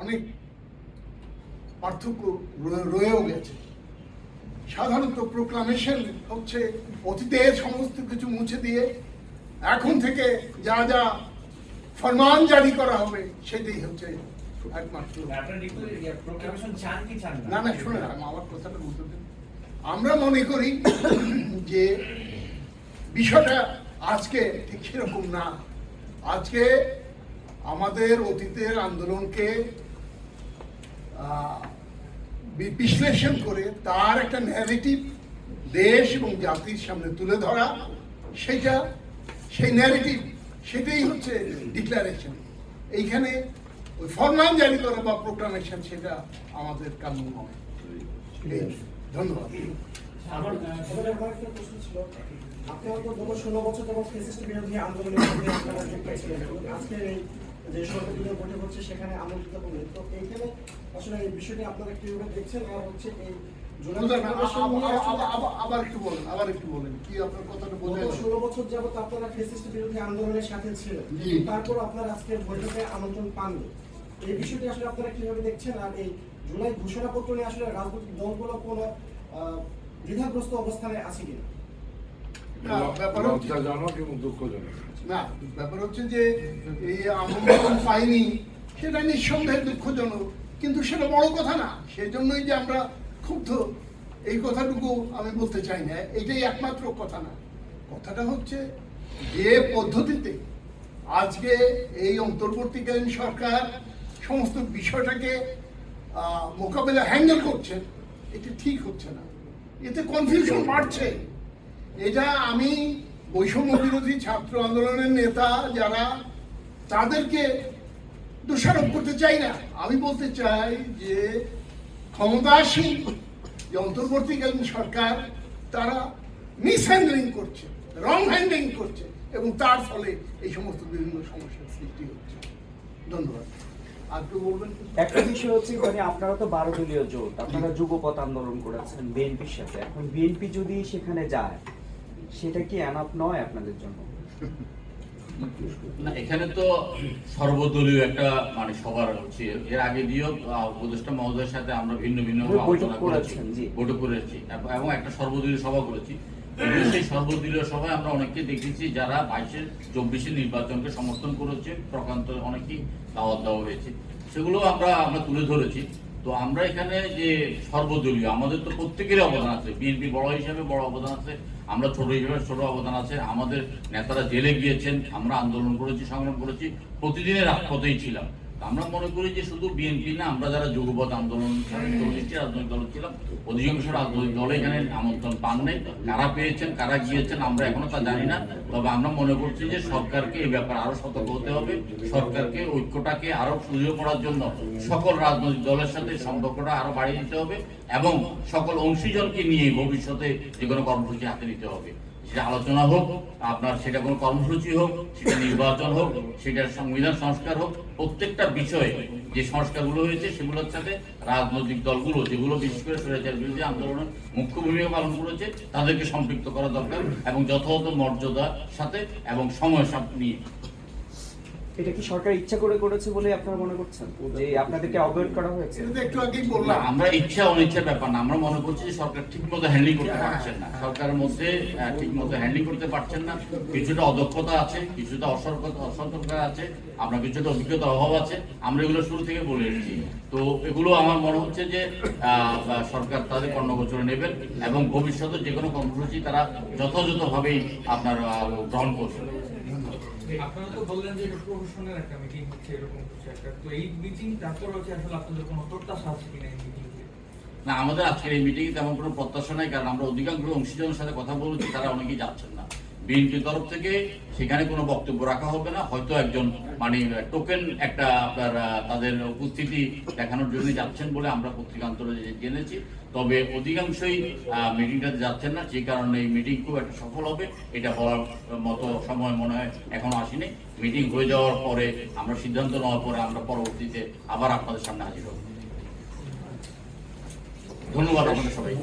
অনেক পার্থক্য রয়েও গেছে। সাধারণত প্রোক্লামেশন হচ্ছে অতীতের সমস্ত কিছু মুছে দিয়ে এখন থেকে যা যা ফরমান জারি করা হবে সেটাই হচ্ছে একমাত্র। না না? শুনে আমার কথাটা বুঝতে দিন আমরা মনে করি যে বিষয়টা আজকে ঠিক সেরকম না। আজকে আমাদের অতীতের আন্দোলনকে বিশ্লেষণ করে তার একটা ন্যারেটিভ দেশ এবং জাতির সামনে তুলে ধরা, সেটা, সেই ন্যারেটিভ সেটাই হচ্ছে ডিক্লারেশন এইখানে ওই ফরমান জারি করা বা প্রোক্লামেশন সেটা আমাদের কাম্য নয়। ধন্যবাদ। আমার একটা প্রশ্ন ছিল। আপনি হয়তো গত ষোলো বছর যেমন বিরোধী আন্দোলনের আজকে যে সর্বদলীয় বৈঠক হচ্ছে সেখানে আমন্ত্রিত করলেন তো এইখানে আসলে এই বিষয়টি আপনারা কীভাবে দেখছেন আর হচ্ছে এই জুলাই বুঝলেন? আ- ডিক্লারেশন আ- নিয়ে আ- আসলে আ- আ- আবার একটু বলেন আবার একটু বলেন কি আপনার কথাটা বোঝা ষোলো বছর যাবত আপনারা ফেসিস্ট বিরোধী আন্দোলনের সাথে ছিলেন তারপর আপনারা আজকের বৈঠকে আমন্ত্রণ পাননি। এই বিষয়টি আসলে আপনারা কীভাবে দেখছেন আর এই জুলাই ঘোষণাপত্র নিয়ে আসলে রাজনৈতিক দলগুলো কোনো দ্বিধাগ্রস্ত অবস্থানে আছে কিনা? লজ্জাজনক এবং দুঃখজনক। না ব্যাপার হচ্ছে যে এই আমন্ত্রণ পাইনি সেটা নিঃসন্দেহে দুঃখজনক কিন্তু সেটা বড় কথা না। সেজন্যই যে আমরা ক্ষুব্ধ। এই কথাটুকু আমি বলতে চাই না। এটাই একমাত্র কথা না। কথাটা হচ্ছে যে পদ্ধতিতে আজকে এই অন্তর্বর্তীকালীন সরকার সমস্ত বিষয়টাকে মোকাবেলা হ্যান্ডেল করছে এটা ঠিক হচ্ছে না। এতে কনফিউশন বাড়ছে। এটা আমি বৈষম্য বিরোধী ছাত্র আন্দোলনের নেতা যারা তাদেরকে দোষারোপ করতে চাই না। আমি বলতে চাই যে ক্ষমতাসীন যে অন্তর্বর্তীকালীন সরকার, তারা মিস হ্যান্ডলিং করছে রং হ্যান্ডলিং করছে এবং তার ফলে এই সমস্ত বিভিন্ন সমস্যার সৃষ্টি হচ্ছে। ধন্যবাদ। একটা বিষয় হচ্ছে মানে আপনারা তো বারো দলীয় জোট, আপনারা যুগপথ আন্দোলন করেছেন বিএনপির সাথে। এখন বিএনপি যদি সেখানে যায় সেটা কি অ্যানাপ নয় আপনাদের জন্য? না এখানে তো সর্বদলীয় একটা মানে সবার হচ্ছে এর আগে দিয়েও উপদেষ্টা মহোদয়ের সাথে আমরা ভিন্ন ভিন্ন আলোচনা করেছি। বৈঠক করেছি। এবং একটা সর্বদলীয় সভা করেছি। সেই সর্বদলীয় সভায় আমরা অনেককে দেখেছি যারা বাইশের চব্বিশের নির্বাচনকে সমর্থন করেছে প্রকান্ত অনেকেই দাওয়াত দেওয়া হয়েছে। সেগুলো আমরা আমরা তুলে ধরেছি। তো আমরা এখানে যে সর্বদলীয়, আমাদের তো প্রত্যেকেরই অবদান আছে। বিএনপি বড় হিসাবে বড় অবদান আছে, আমরা ছোট হিসাবে ছোট অবদান আছে, আমাদের নেতারা জেলে গিয়েছেন, আমরা আন্দোলন করেছি, সংগ্রাম করেছি, প্রতিদিনের রাজপথেই ছিলাম। আমরা মনে করি যে শুধু বিএনপি না, আমরা যারা যুগপথ আন্দোলন রাজনৈতিক দল ছিলাম অধিকাংশ রাজনৈতিক দলে এখানে আমন্ত্রণ পান নাই। কারা পেয়েছেন, কারা গিয়েছেন, আমরা এখনও তা জানি না। তবে আমরা মনে করছি যে সরকারকে এই ব্যাপারে আরও সতর্ক হতে হবে, সরকারকে, ঐক্যটাকে আরও সুযোগ করার জন্য সকল রাজনৈতিক দলের সাথে সম্পর্কটা আরও বাড়িয়ে দিতে হবে এবং সকল অংশীজনকে নিয়ে ভবিষ্যতে যে কোনো কর্মসূচি হাতে নিতে হবে। সেটা আলোচনা হোক, আপনার সেটা কোনো কর্মসূচি হোক, সেটা নির্বাচন হোক, সেটা সংবিধান সংস্কার হোক, প্রত্যেকটা বিষয়ে যে সংস্কারগুলো হয়েছে সেগুলোর সাথে রাজনৈতিক দলগুলো যেগুলো বিশেষ করে স্বৈরাচার বিরোধী আন্দোলনের মুখ্য ভূমিকা পালন করেছে, তাদেরকে সম্পৃক্ত করা দরকার এবং যথাযথ মর্যাদার সাথে এবং সময় সাপ নিয়ে এটা কি সরকার ইচ্ছা করে করেছে বলে আপনারা মনে করছেন? যে আপনাদেরকে অবয়েড করা হয়েছে? একটু আগেই বললাম। আমরা ইচ্ছা অনিচ্ছার ব্যাপার না। আমরা মনে করছি যে সরকার ঠিক মতো হ্যান্ডলিং করতে পারছেন না। সরকারের মধ্যে ঠিক মতো হ্যান্ডলিং করতে পারছেন না। কিছুটা অদক্ষতা আছে কিছুটা অসতর্কতা অসতর্কতা আছে আমরা কিছুটা অভিজ্ঞতা অভাব আছে। আমরা এগুলো শুরু থেকে বলে এসেছি। তো এগুলো আমার মনে হচ্ছে যে আহ, সরকার তাদের কর্ণগোচরে নেবেন এবং ভবিষ্যতে যে কোনো কর্মসূচি তারা যথাযথভাবেই আপনার আহ, গ্রহণ করবেন আপনারা তো বললেন যে এটা প্রশাসনের একটা মিটিং হচ্ছে এরকম কিছু একটা। তো এই মিটিং তারপর হচ্ছে আসলে আপনাদের কোনো প্রত্যাশা আছে কিনা এই মিটিং না আমাদের আজকের এই মিটিংয়ে তেমন কোনো প্রত্যাশা নাই কারণ আমরা অধিকাংশ অংশীজনের সাথে কথা বলেছি তারা অনেকেই যাচ্ছেন না। বিএনপির তরফ থেকে সেখানে কোনো বক্তব্য রাখা হবে না। হয়তো একজন মানে টোকেন একটা আপনার তাদের উপস্থিতি দেখানোর জন্য যাচ্ছেন বলে আমরা পত্রিকান্তরে জেনেছি। তবে অধিকাংশই মিটিংটাতে যাচ্ছেন না। যে কারণে এই মিটিং খুব একটা সফল হবে, এটা হওয়ার মতো সময় মনে হয় এখনও আসেনি। মিটিং হয়ে যাওয়ার পরে, আমরা সিদ্ধান্ত নেওয়ার পরে আমরা পরবর্তীতে আবার আপনাদের সামনে হাজির হব। ধন্যবাদ আপনাদের সবাই